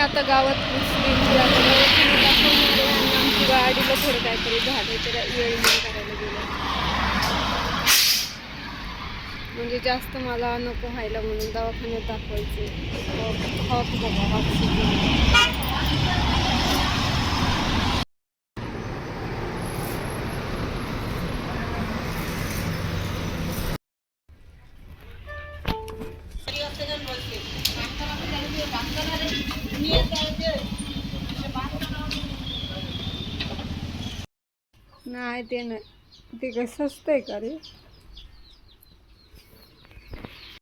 आता गावात आमची गाडीला थोडं काहीतरी झालं तर वेळ करायला गेलं. म्हणजे जास्त मला नको व्हायला म्हणून दवाखान्यात दाखवायचे. हॉक बघा नाही ते नाही. ते काय स्वस्त आहे का रे?